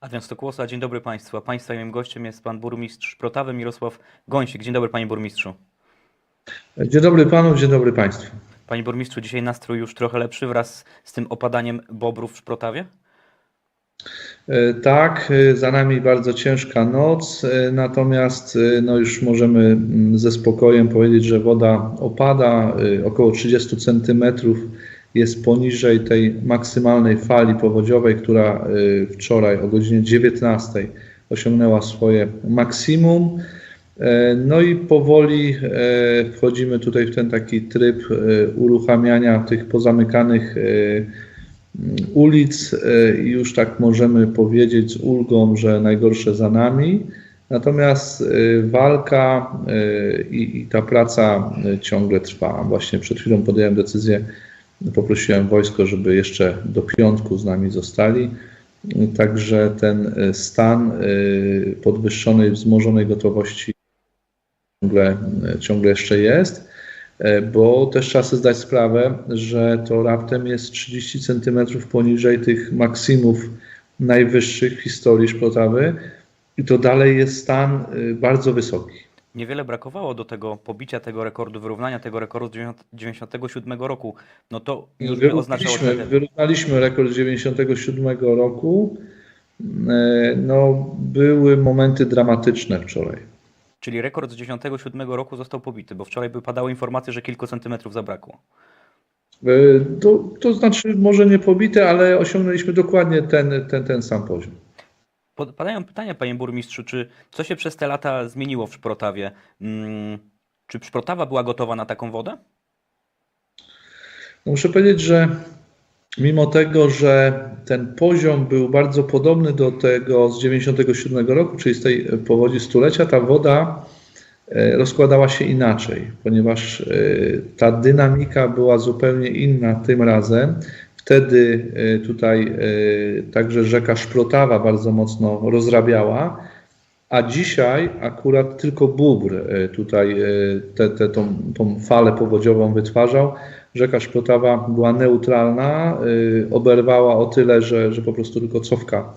Adrian Stokłosa, dzień dobry Państwu. A Państwa moim gościem jest Pan Burmistrz Protawy Mirosław Gąsik. Dzień dobry Panie Burmistrzu. Dzień dobry panu, dzień dobry państwu. Panie Burmistrzu, dzisiaj nastrój już trochę lepszy wraz z tym opadaniem bobrów w Szprotawie? E, Tak, e, za nami bardzo ciężka noc, e, natomiast no już możemy mm, ze spokojem powiedzieć, że woda opada, około 30 centymetrów jest poniżej tej maksymalnej fali powodziowej, która e, wczoraj o godzinie 19 osiągnęła swoje maksimum. E, No i powoli e, wchodzimy tutaj w ten taki tryb e, uruchamiania tych pozamykanych ulic i już tak możemy powiedzieć z ulgą, że najgorsze za nami. Natomiast walka i, ta praca ciągle trwa. Właśnie przed chwilą podjąłem decyzję, poprosiłem wojsko, żeby jeszcze do piątku z nami zostali. Także ten e, stan e, podwyższonej, wzmożonej gotowości ciągle, ciągle jeszcze jest, bo też trzeba sobie zdać sprawę, że to raptem jest 30 cm poniżej tych maksimów najwyższych w historii Szprotawy i to dalej jest stan y, bardzo wysoki. Niewiele brakowało do tego pobicia tego rekordu, wyrównania tego rekordu z 1997 roku. No to już by oznaczało Wyrównaliśmy, rekord z 97 roku. E, No, były momenty dramatyczne wczoraj. Czyli rekord z 1997 roku został pobity, bo wczoraj by padały informacje, że kilku centymetrów zabrakło. E, To, to znaczy może nie pobite, ale osiągnęliśmy dokładnie ten, ten, ten sam poziom. Padają pytania, panie burmistrzu, czy co się przez te lata zmieniło w Szprotawie? Mm, czy Szprotawa była gotowa na taką wodę? No Muszę powiedzieć, że mimo tego, że ten poziom był bardzo podobny do tego z 97 roku, czyli z tej powodzi stulecia, ta woda e, rozkładała się inaczej, ponieważ e, ta dynamika była zupełnie inna tym razem. Wtedy e, tutaj e, także rzeka Szprotawa bardzo mocno rozrabiała, a dzisiaj akurat tylko Bóbr e, tutaj te, te, tą, tą falę powodziową wytwarzał. Rzeka Szprotawa była neutralna, oberwała o tyle, że, że po prostu tylko cofka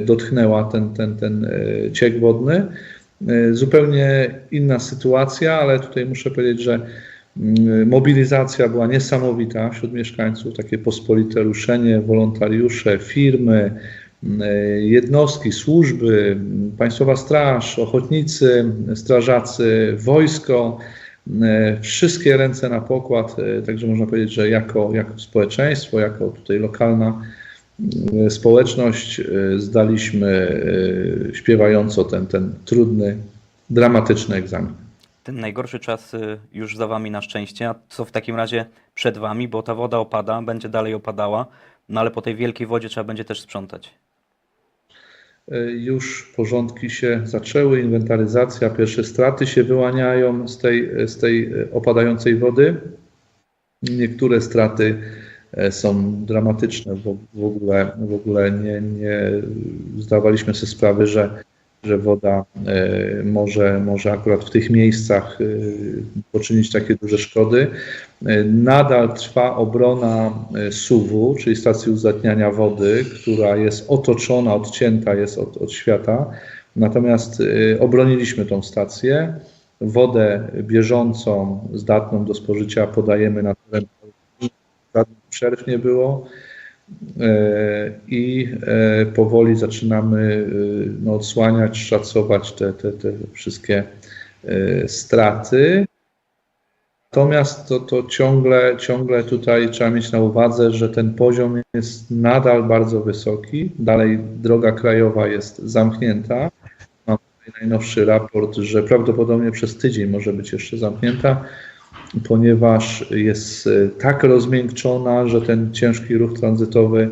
dotknęła ten, ten, ten ciek wodny. Zupełnie inna sytuacja, ale tutaj muszę powiedzieć, że mobilizacja była niesamowita wśród mieszkańców, takie pospolite ruszenie, wolontariusze, firmy, y, jednostki, służby, y, Państwowa Straż, ochotnicy, strażacy, wojsko. Wszystkie ręce na pokład, e, także można powiedzieć, że jako, jako społeczeństwo, jako tutaj lokalna społeczność e, zdaliśmy e, śpiewająco ten, ten trudny, dramatyczny egzamin. Ten najgorszy czas y, już za wami na szczęście, a co w takim razie przed wami, bo ta woda opada, będzie dalej opadała, no ale po tej wielkiej wodzie trzeba będzie też sprzątać. E, Już porządki się zaczęły, inwentaryzacja, pierwsze straty się wyłaniają z tej, z tej e, opadającej wody. Niektóre straty są dramatyczne, bo w ogóle, w ogóle nie, nie zdawaliśmy sobie sprawy, że, że woda e, może, może akurat w tych miejscach e, poczynić takie duże szkody. E, Nadal trwa obrona e, SUW, czyli stacji uzdatniania wody, która jest otoczona, odcięta jest od, od świata. Natomiast obroniliśmy tą stację. Wodę bieżącą, zdatną do spożycia podajemy na teren. Żadnych przerw nie było. E, I e, powoli zaczynamy e, no, odsłaniać, szacować te, te, te wszystkie straty. Natomiast to, to ciągle, ciągle tutaj trzeba mieć na uwadze, że ten poziom jest nadal bardzo wysoki. Dalej droga krajowa jest zamknięta. Mam tutaj najnowszy raport, że prawdopodobnie przez tydzień może być jeszcze zamknięta, ponieważ jest e, tak rozmiękczona, że ten ciężki ruch tranzytowy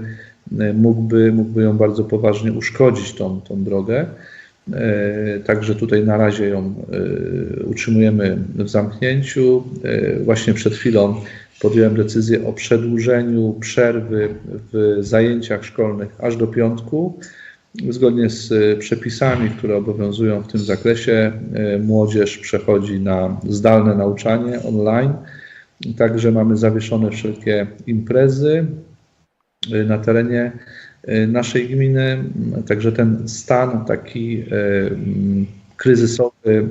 e, mógłby, mógłby ją bardzo poważnie uszkodzić, tą, tą drogę. E, Także tutaj na razie ją utrzymujemy w zamknięciu. Właśnie przed chwilą podjąłem decyzję o przedłużeniu przerwy w zajęciach szkolnych aż do piątku. Zgodnie z e, przepisami, które obowiązują w tym zakresie, e, młodzież przechodzi na zdalne nauczanie online. Także mamy zawieszone wszelkie imprezy e, na terenie naszej gminy, także ten stan taki kryzysowy.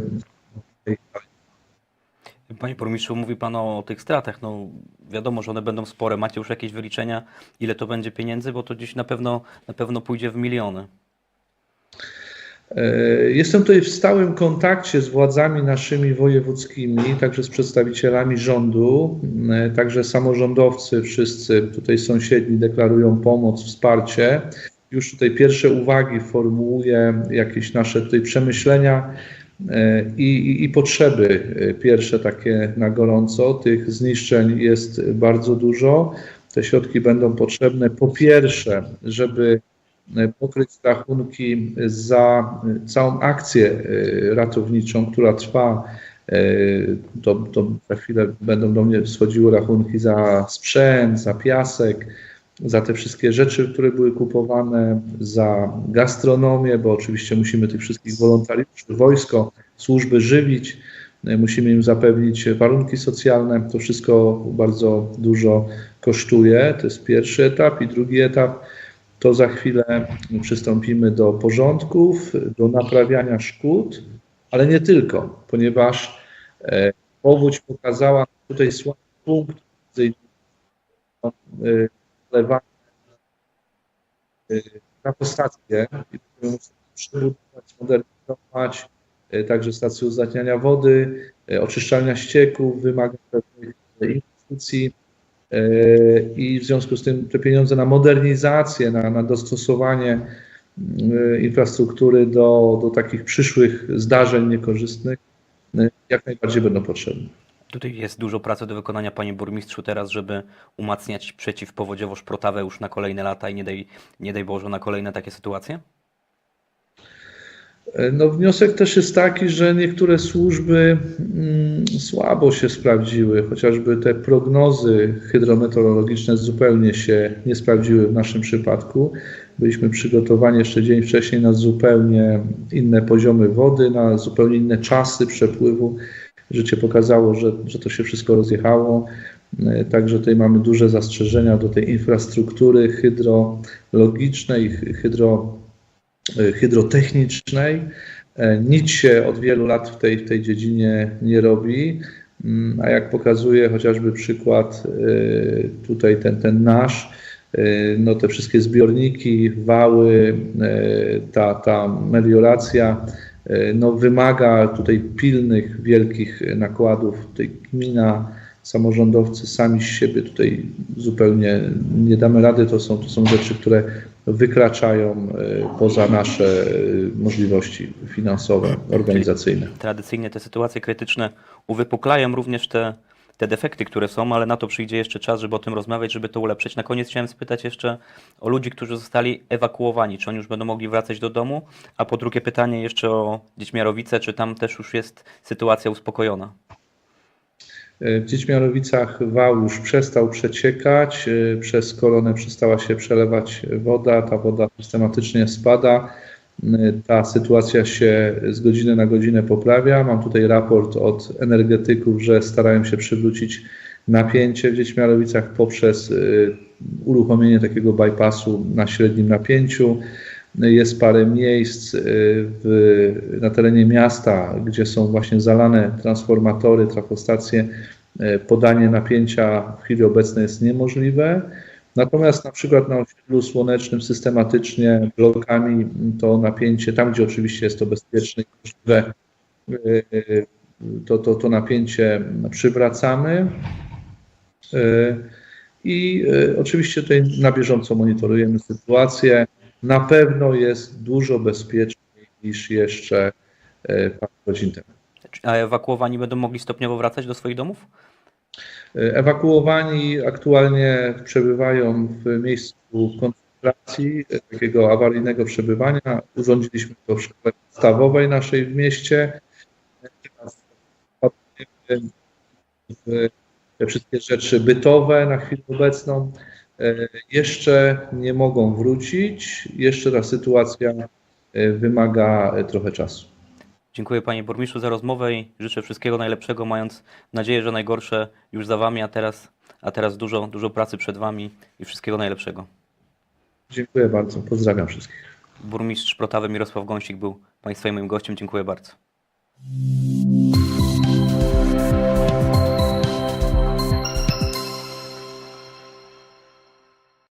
Panie burmistrzu, mówi Pan o tych stratach. No, wiadomo, że one będą spore. Macie już jakieś wyliczenia, ile to będzie pieniędzy, bo to gdzieś na pewno, na pewno pójdzie w miliony. E, Jestem tutaj w stałym kontakcie z władzami naszymi wojewódzkimi, także z przedstawicielami rządu, e, także samorządowcy, wszyscy tutaj sąsiedni deklarują pomoc, wsparcie. Już tutaj pierwsze uwagi formułuję, jakieś nasze tutaj przemyślenia i, i, i potrzeby e, pierwsze takie na gorąco. Tych zniszczeń jest bardzo dużo. Te środki będą potrzebne po pierwsze, żeby e, pokryć rachunki za e, całą akcję e, ratowniczą, która trwa. E, To, to za chwilę będą do mnie schodziły rachunki za sprzęt, za piasek, za te wszystkie rzeczy, które były kupowane, za gastronomię, bo oczywiście musimy tych wszystkich wolontariuszy, wojsko, służby żywić, musimy im zapewnić warunki socjalne. To wszystko bardzo dużo kosztuje. To jest pierwszy etap. I drugi etap to za chwilę przystąpimy do porządków, do naprawiania szkód, ale nie tylko, ponieważ e, powódź pokazała tutaj słaby punkt, między innymi, e, zalewanie e, na postację i musimy przebudować, zmodernizować, e, także stację uzdatniania wody, e, oczyszczalnia ścieków, wymaga pewnych inwestycji i w związku z tym te pieniądze na modernizację, na, na dostosowanie infrastruktury do, do takich przyszłych zdarzeń niekorzystnych jak najbardziej będą potrzebne. Tutaj jest dużo pracy do wykonania, panie burmistrzu, teraz, żeby umacniać przeciwpowodziowo-szprotawę już na kolejne lata i nie daj, nie daj Boże na kolejne takie sytuacje? No, wniosek też jest taki, że niektóre służby mm, słabo się sprawdziły, chociażby te prognozy hydrometeorologiczne zupełnie się nie sprawdziły w naszym przypadku. Byliśmy przygotowani jeszcze dzień wcześniej na zupełnie inne poziomy wody, na zupełnie inne czasy przepływu. Życie pokazało, że, że to się wszystko rozjechało. E, Także tutaj mamy duże zastrzeżenia do tej infrastruktury hydrologicznej, hy- hydro e, hydrotechnicznej. E, Nic się od wielu lat w tej, w tej dziedzinie nie robi, Mm, a jak pokazuje chociażby przykład tutaj ten, ten nasz, no te wszystkie zbiorniki, wały, ta, ta melioracja, no wymaga tutaj pilnych, wielkich nakładów. Tutaj gmina, samorządowcy sami z siebie tutaj zupełnie nie damy rady. To są, to są rzeczy, które wykraczają e, poza nasze e, możliwości finansowe, organizacyjne. Tradycyjnie te sytuacje krytyczne uwypuklają również te, te defekty, które są, ale na to przyjdzie jeszcze czas, żeby o tym rozmawiać, żeby to ulepszyć. Na koniec chciałem spytać jeszcze o ludzi, którzy zostali ewakuowani. Czy oni już będą mogli wracać do domu? A po drugie pytanie jeszcze o Dziećmiarowice, czy tam też już jest sytuacja uspokojona? W Dziećmiarowicach wał już przestał przeciekać, e, przez koronę przestała się przelewać woda, ta woda systematycznie spada. E, Ta sytuacja się z godziny na godzinę poprawia. Mam tutaj raport od energetyków, że starają się przywrócić napięcie w Dziećmiarowicach poprzez e, uruchomienie takiego bypassu na średnim napięciu. Jest parę miejsc y, w, na terenie miasta, gdzie są właśnie zalane transformatory, trafostacje. Y, Podanie napięcia w chwili obecnej jest niemożliwe. Natomiast na przykład na osiedlu słonecznym systematycznie blokami to napięcie, tam gdzie oczywiście jest to bezpieczne i możliwe, y, y, to, to, to napięcie przywracamy. Y, I y, oczywiście tutaj na bieżąco monitorujemy sytuację. Na pewno jest dużo bezpieczniej niż jeszcze parę godzin temu. A ewakuowani będą mogli stopniowo wracać do swoich domów? Y, Ewakuowani aktualnie przebywają w miejscu koncentracji, y, takiego awaryjnego przebywania. Urządziliśmy to w szkole podstawowej naszej w mieście. Teraz w te wszystkie rzeczy bytowe na chwilę obecną. E, Jeszcze nie mogą wrócić. Jeszcze ta sytuacja e, wymaga e, trochę czasu. Dziękuję panie burmistrzu za rozmowę i życzę wszystkiego najlepszego, mając nadzieję, że najgorsze już za wami, a teraz, a teraz dużo, dużo pracy przed wami i wszystkiego najlepszego. Dziękuję bardzo. Pozdrawiam wszystkich. Burmistrz Protawy Mirosław Gąsik był Państwa i moim gościem. Dziękuję bardzo.